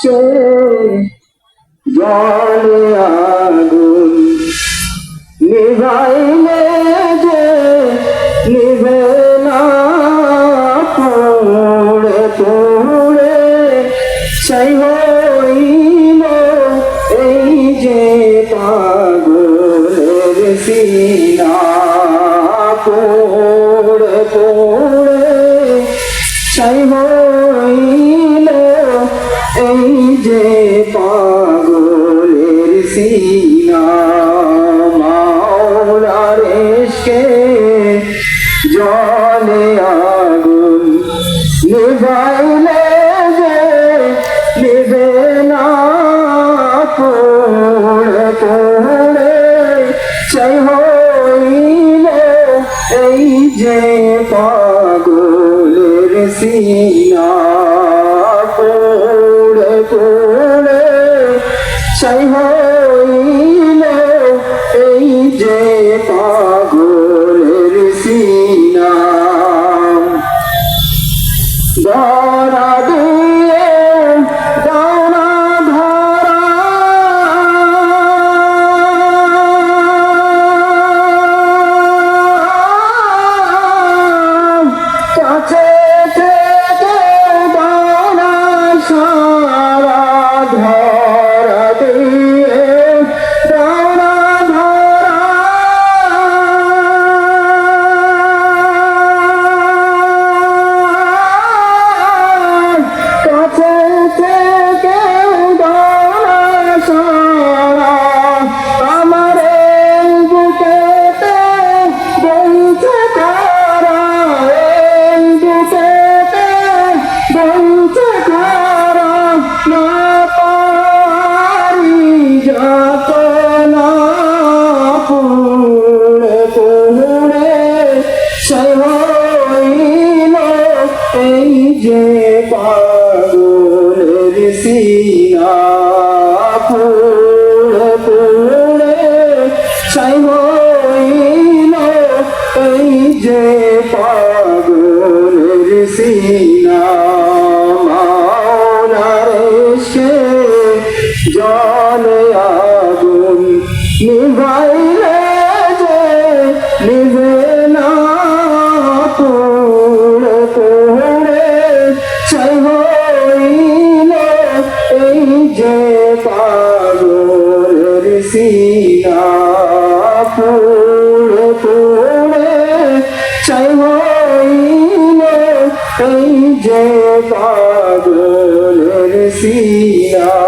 সে জলে আগুন। নিভাইলে যে নিভে না পড়ে পড়ে, সেই হইল এই যে পাগলের সিনা। পড়ে পড়ে, সেই হইল এই যে পাগলের সিনা, মাওলার এসকে জলে আগুন নিভাইলে যে নিবে না পড়ে পড়ে সেই হইল এই যে পাগলের সিনা। পড়ে চাই হইলে এই যে পাগলের সিনা। ধরা না পারি যত না পুড়ে পুড়ে সেই হইল এই যে পাগলের সিনা পুড়ে পুড়ে সেই হইল এই যে পাগলের সিনা নিভাইলে যে নিভে না পুড়ে পুড়ে সেই হইল এই যে পাগলের সিনা পুড়ে পুড়ে সেই হইল এই যে পাগলের সিনা।